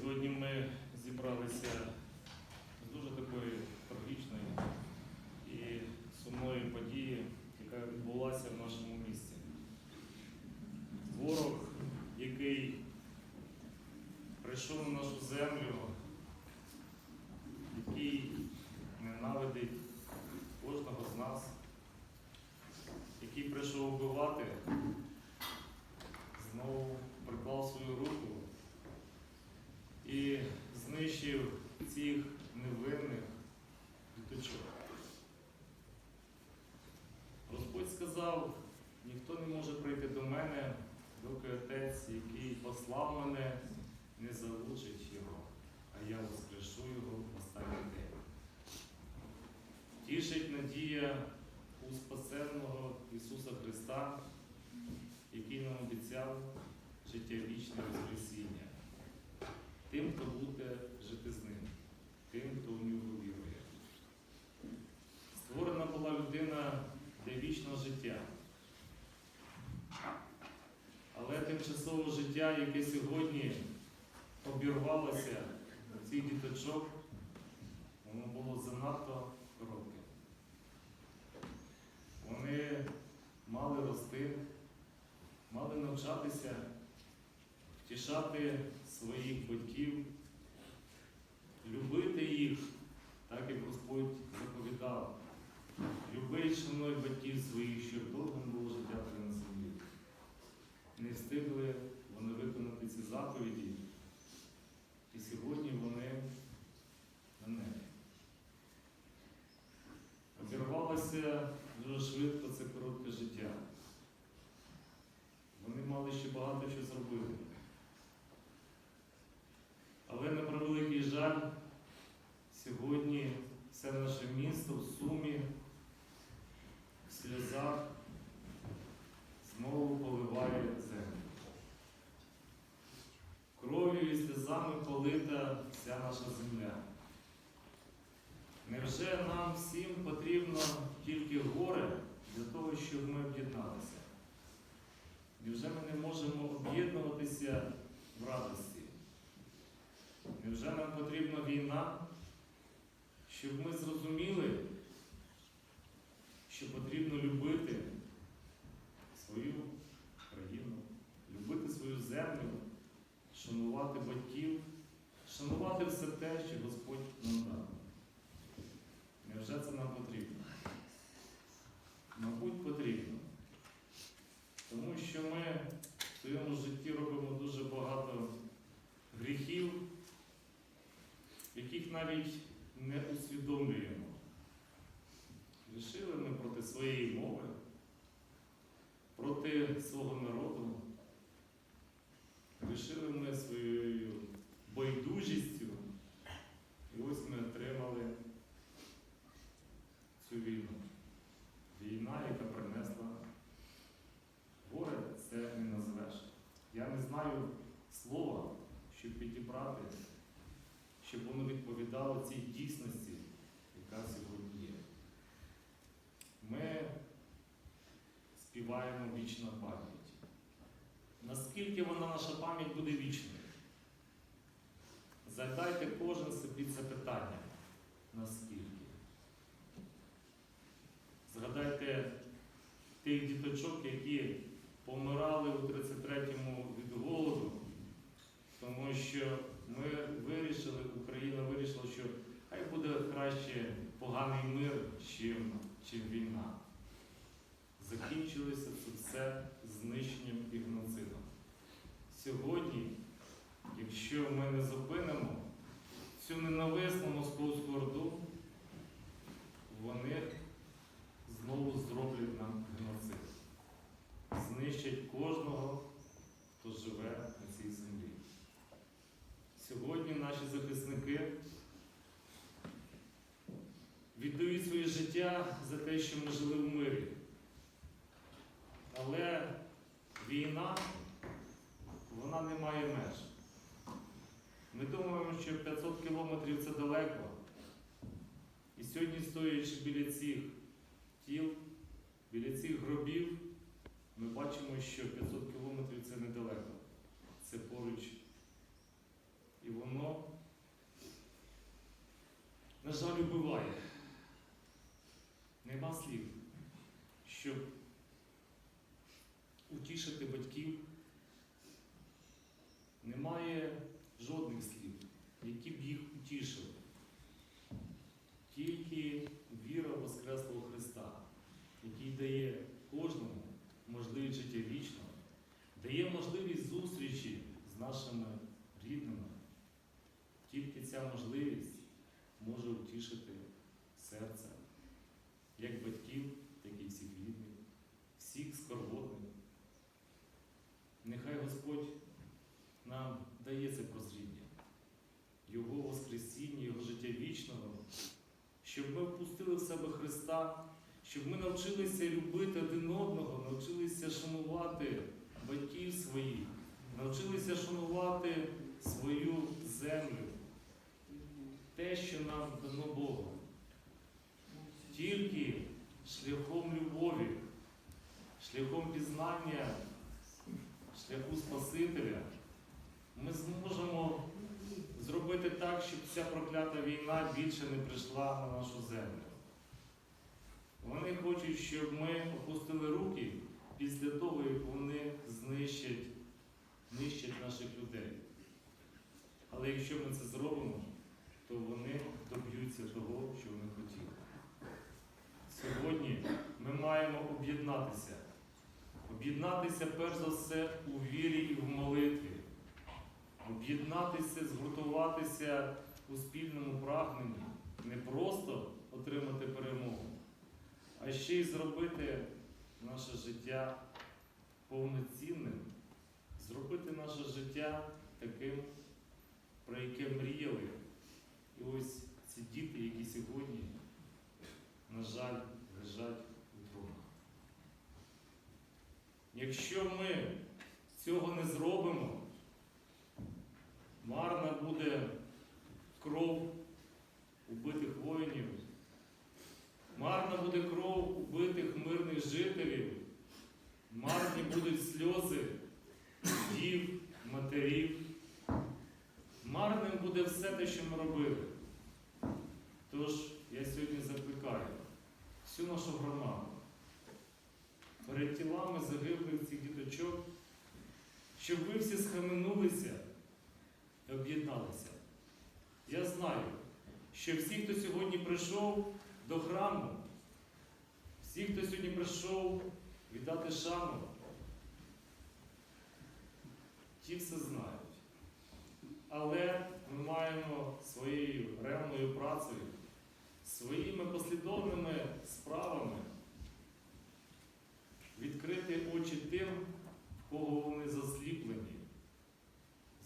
Сьогодні ми зібралися з дуже такої трагічної і сумної події, яка відбулася в нашому місті. Ворог, який прийшов на нашу землю, який ненавидить кожного з нас, який прийшов вбивати, знову приклав свою руку і знищив цих невинних діточок. Господь сказав, ніхто не може прийти до мене, доки Отець, який послав мене, не залучить його, а я воскрешу його в останній день. Тішить надія у спасенного Ісуса Христа, який нам обіцяв життя вічне Воскресіння. Тим, хто буде жити з ним, тим, хто в нього вірує. Створена була людина життя. Але тимчасове життя, яке сьогодні обірвалося цих діточок, воно було занадто коротке. Вони мали рости, мали навчатися, втішати своїх батьків, любити їх, так як Господь заповідав. Любий шануй батьків своїх, щоб довгим було життя твоє на землі. Не встигли вони виконати ці заповіді, і сьогодні вони на небі. Обірвалося дуже швидко це коротке життя. Вони мали ще багато що зробити. Але на превеликий жаль, сьогодні все наше місто в сумі, в сльозах знову поливає землю. Кров'ю і сльозами полита вся наша земля. Невже нам всім потрібно тільки горе для того, щоб ми об'єдналися? Невже ми не можемо об'єднуватися в радості? Невже нам потрібна війна, щоб ми зрозуміли, що потрібно любити свою країну, любити свою землю, шанувати батьків, шанувати все те, що Господь marriage співаємо вічна пам'ять. Наскільки вона наша пам'ять буде вічною? Задайте кожен собі це питання. Наскільки? Згадайте тих діточок, які помирали життя за те, що ми жили в мирі. Але війна, вона не має меж. Ми думаємо, що 500 кілометрів це далеко. І сьогодні, стоячи біля цих тіл, біля цих гробів, ми бачимо, що 500 кілометрів це недалеко. Це поруч. І воно, на жаль, убиває. Слів, щоб утішити батьків. Немає жодних слів, які б їх утішили. Тільки віра Воскреслого Христа, який дає кожному можливість життя вічного, дає можливість зустрічі з нашими рідними. Тільки ця можливість може утішити серце як батьків, так і всіх рідних, всіх скорботних. Нехай Господь нам дає це прозріння, Його Воскресіння, Його життя вічного, щоб ми впустили в себе Христа, щоб ми навчилися любити один одного, навчилися шанувати батьків своїх, навчилися шанувати свою землю, те, що нам дано Богом. Тільки шляхом любові, шляхом пізнання, шляху Спасителя ми зможемо зробити так, щоб ця проклята війна більше не прийшла на нашу землю. Вони хочуть, щоб ми опустили руки після того, як вони знищать, знищать наших людей. Але якщо ми це зробимо, то вони доб'ються того, що вони хотіли. Сьогодні ми маємо об'єднатися. Об'єднатися перш за все у вірі і в молитві. Об'єднатися, згуртуватися у спільному прагненні. Не просто отримати перемогу, а ще й зробити наше життя повноцінним, зробити наше життя таким, про яке мріяли. І ось ці діти, які сьогодні, на жаль, лежать у. Якщо ми цього не зробимо, Тож я сьогодні закликаю всю нашу громаду перед тілами загиблих цих діточок, щоб ви всі схаменулися і об'єдналися. Я знаю, що всі, хто сьогодні прийшов до храму, всі, хто сьогодні прийшов віддати шану, ті все знають. Але ми маємо своєю ревною працею, своїми послідовними справами відкрити очі тим, в кого вони засліплені,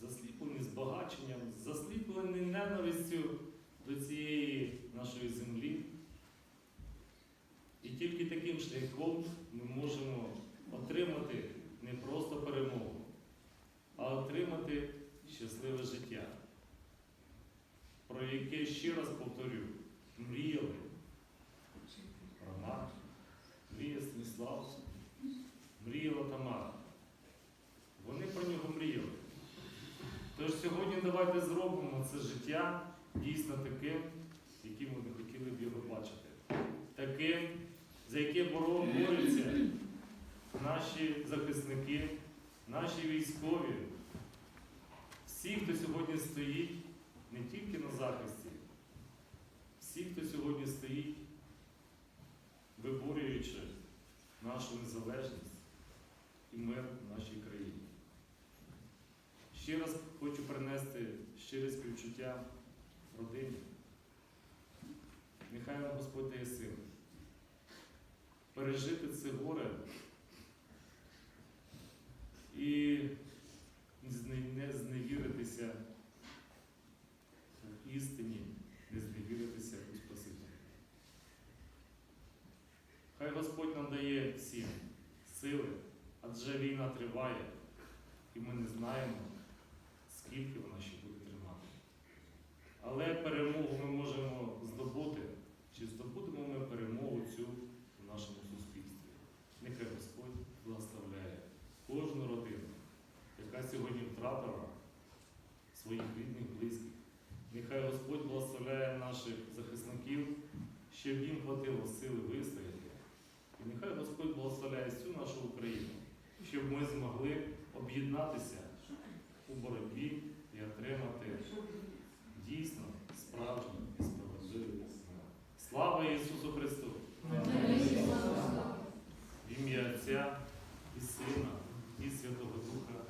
засліплені збагаченням, засліплені ненавистю до цієї нашої землі. І тільки таким шляхом ми можемо отримати не просто перемогу, а отримати щасливе життя, про яке, ще раз повторю, мріяли Роман, мріяв Станіслав, мріяла Тамара. Вони про нього мріяли. Тож сьогодні давайте зробимо це життя дійсно таким, яким вони хотіли б його бачити. Таким, за яке борються наші захисники, наші військові. Всі, хто сьогодні стоїть не тільки на захисті, всі, хто сьогодні стоїть, виборюючи нашу незалежність і мир в нашій країні. Ще раз хочу принести щире співчуття родині. Нехай вам Господь дає сили пережити це горе і не зневіритися в істині, не зневіритися у Спасителя. Хай Господь нам дає всім сили, адже війна триває, і ми не знаємо, скільки вона ще буде тримати. Але перемогу ми можемо здобути, чи здобудемо ми перемогу цю в нашому суспільстві. Нехай Господь благословляє кожну родину, яка сьогодні втратила своїх рідних, близьких. Нехай Господь благословляє наших захисників. всю нашу Україну, щоб ми змогли об'єднатися у боротьбі і отримати дійсно справжню і справедливу. Слава Ісусу Христу! В ім'я Отця і Сина, і Святого Духа.